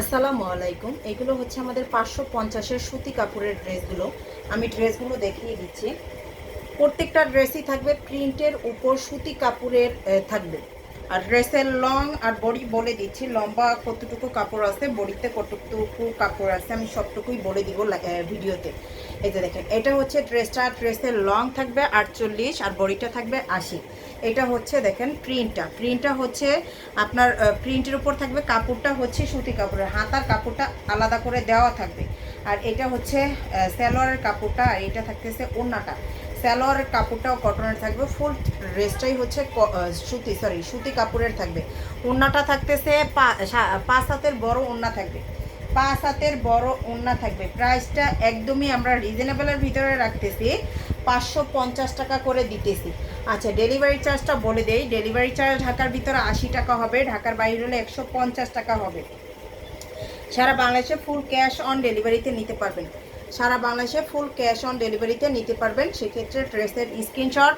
আসসালামু আলাইকুম। এগুলো হচ্ছে আমাদের পাঁচশো পঞ্চাশের সুতি কাপড়ের ড্রেসগুলো। আমি ড্রেসগুলো দেখিয়ে দিচ্ছি। প্রত্যেকটা ড্রেসই থাকবে, প্রিন্টের উপর সুতি কাপড়ের থাকবে। আর ড্রেসের লং আর বডি বলে দিচ্ছি। লম্বা কতটুকু কাপড় আছে, বডিতে কতটুকু কাপড় আছে, আমি সবটুকুই বলে দিব ভিডিওতে। যে দেখেন, এটা হচ্ছে ড্রেসটা ড্রেসের লং থাকবে আটচল্লিশ আর বডিটা থাকবে আশি। এটা হচ্ছে দেখেন প্রিন্টটা প্রিন্টটা হচ্ছে আপনার প্রিন্টের উপর থাকবে কাপড়টা হচ্ছে সুতি কাপড়ের। হাতার কাপড়টা আলাদা করে দেওয়া থাকবে। আর এটা হচ্ছে স্যালোয়ারের কাপড়টা আর এটা থাকতেছে ওড়নাটা স্যালোয়ারের কাপড়টাও কটনের থাকবে, ফুল ড্রেসটাই হচ্ছে সুতি সরি সুতি কাপড়ের থাকবে। ওড়নাটা থাকতেছে পাঁচ হাতের বড় ওড়না থাকবে। পাঁচ হাতের বড় ওড়না থাকবে। প্রাইসটা একদমই আমরা রিজনেবলের ভিতরে রাখতেছি, পাঁচশো পঞ্চাশ টাকা করে দিতেছি। আচ্ছা ডেলিভারি চার্জটা বলে দেই। ডেলিভারি চার্জ ঢাকার ভিতরে আশি টাকা হবে, ঢাকার বাইরে হলে একশো পঞ্চাশ টাকা হবে। সারা বাংলাদেশে ফুল ক্যাশ অন ডেলিভারিতে নিতে পারবেন। সারা বাংলাদেশে ফুল ক্যাশ অন ডেলিভারিতে নিতে পারবেন। সেক্ষেত্রে ড্রেসের স্ক্রিনশট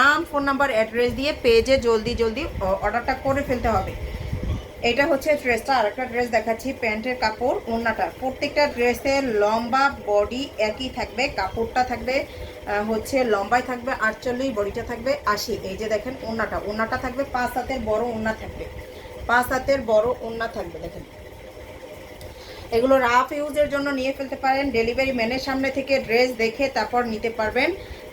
নাম ফোন নাম্বার অ্যাড্রেস দিয়ে পেজে জলদি জলদি অর্ডারটা করে ফেলতে হবে। এটা হচ্ছে ড্রেসটা। আরেকটা ড্রেস দেখাচ্ছি, প্যান্টের কাপড়, ওড়নাটা। প্রত্যেকটা ড্রেসের লম্বা বডি একই থাকবে, কাপড়টা থাকবে হচ্ছে লম্বায় থাকবে, আটচল্লিশ, বডিটা থাকবে আশি। এই যে দেখেন ওড়নাটা। ওড়নাটা থাকবে, পাঁচ হাতের বড় ওড়না থাকবে। পাঁচ হাতের বড় ওড়না থাকবে, দেখেন। এগুলো রাফ ইউজের জন্য নিয়ে ফেলতে পারেন। ডেলিভারি ম্যানের সামনে থেকে ড্রেস দেখে তারপর নিতে পারবেন।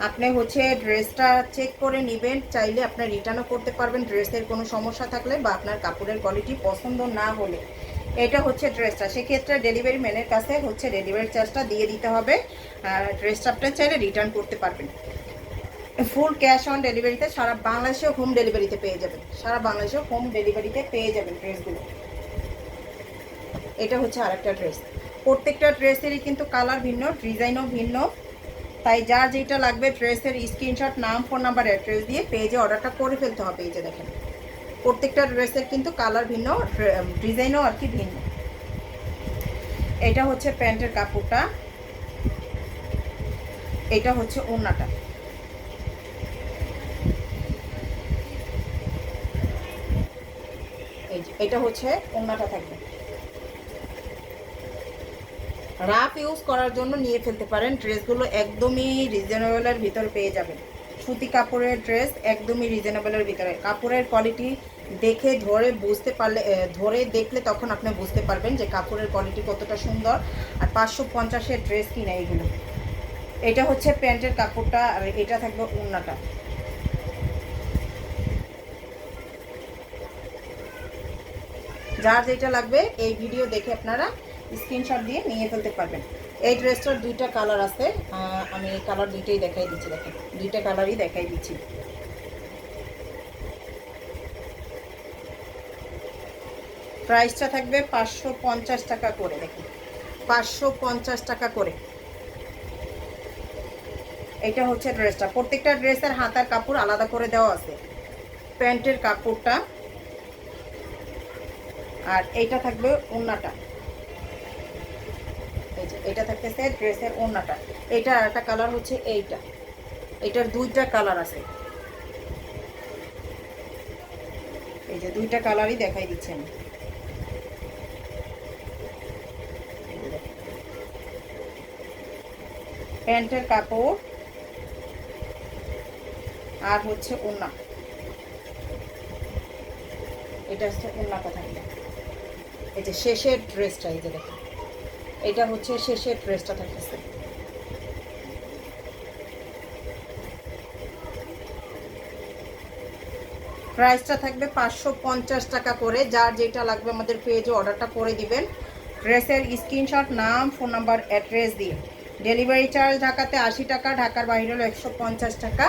আপনি হচ্ছে ড্রেসটা চেক করে নেবেন, চাইলে আপনি রিটার্নও করতে পারবেন। ড্রেসের কোনো সমস্যা থাকলে বা আপনার কাপড়ের কোয়ালিটি পছন্দ না হলে। এটা হচ্ছে ড্রেসটা সেক্ষেত্রে ডেলিভারি ম্যানের কাছে হচ্ছে ডেলিভারি চার্জটা দিয়ে দিতে হবে। আর ড্রেসটা আপনি চাইলে রিটার্ন করতে পারবেন। ফুল ক্যাশ অন ডেলিভারিতে সারা বাংলাদেশেও হোম ডেলিভারিতে পেয়ে যাবেন। সারা বাংলাদেশেও হোম ডেলিভারিতে পেয়ে যাবেন ড্রেসগুলো এটা হচ্ছে আরেকটা ড্রেস প্রত্যেকটা ড্রেসেরই কিন্তু কালার ভিন্ন, ডিজাইনও ভিন্ন। তাই যার যেটা লাগবে ড্রেসের স্ক্রিনশট নাম ফোন নাম্বার অ্যাড্রেস দিয়ে পেজে অর্ডারটা করে ফেলতে হবে এই যে দেখেন। প্রত্যেকটা ড্রেসের কিন্তু কালার ভিন্ন ডিজাইনও আর কি ভিন্ন। এটা হচ্ছে প্যান্টের কাপড়টা। এটা হচ্ছে ওড়নাটা। এটা হচ্ছে ওড়নাটা থাকবে। রাফ ইউজ করার জন্য নিয়ে ফেলতে পারেন। ড্রেসগুলো একদমই রিজনেবলের ভিতরে পেয়ে যাবেন। সুতি কাপড়ের ড্রেস একদমই রিজনেবলের ভিতরে। কাপড়ের কোয়ালিটি দেখে, ধরে বুঝতে পারলে ধরে দেখলে তখন আপনি বুঝতে পারবেন যে কাপড়ের কোয়ালিটি কতটা সুন্দর। আর পাঁচশো পঞ্চাশের ড্রেস কিনা এগুলো। এটা হচ্ছে প্যান্টের কাপড়টা আর এটা থাকবে ওড়নাটা। যার যেটা লাগবে, এই ভিডিও দেখে আপনারা স্ক্রিনশট দিয়ে নিয়ে ফেলতে পারবেন। এই ড্রেসটার দুইটা কালার আছে। আমি কালার দুইটাই দেখাই দিচ্ছি, দেখেন। দুইটা কালারই দেখাই দিচ্ছি। প্রাইসটা থাকবে পাঁচশো পঞ্চাশ টাকা করে, দেখুন। পাঁচশো পঞ্চাশ টাকা করে। এটা হচ্ছে ড্রেসটা। প্রত্যেকটা ড্রেসের হাতার কাপড় আলাদা করে দেওয়া আছে। প্যান্টের কাপড়টা। আর এইটা থাকবে যে এটা থাকতেছে ড্রেসের ওড়নাটা। এটা আর একটা কালার হচ্ছে এইটা। এটার দুইটা কালার আছে। এই যে দুইটা কালারই দেখাই দিচ্ছেন প্যান্টের কাপড় আর হচ্ছে ওড়না। এটা হচ্ছে ওড়নাটা থাকবে এই যে শেষের ড্রেসটা, এই যে দেখেন এটা হচ্ছে শেষের ড্রেসটা থাকতেছে। প্রাইসটা থাকবে পাঁচশো পঞ্চাশ টাকা করে। যার যেটা লাগবে আমাদের পেজে অর্ডারটা করে দিবেন। ড্রেসের স্ক্রিনশট নাম ফোন নাম্বার অ্যাড্রেস দিয়ে। ডেলিভারি চার্জ ঢাকাতে আশি টাকা, ঢাকার বাইরে হলো একশো পঞ্চাশ টাকা।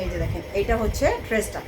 এই যে দেখেন, এইটা হচ্ছে ড্রেসটা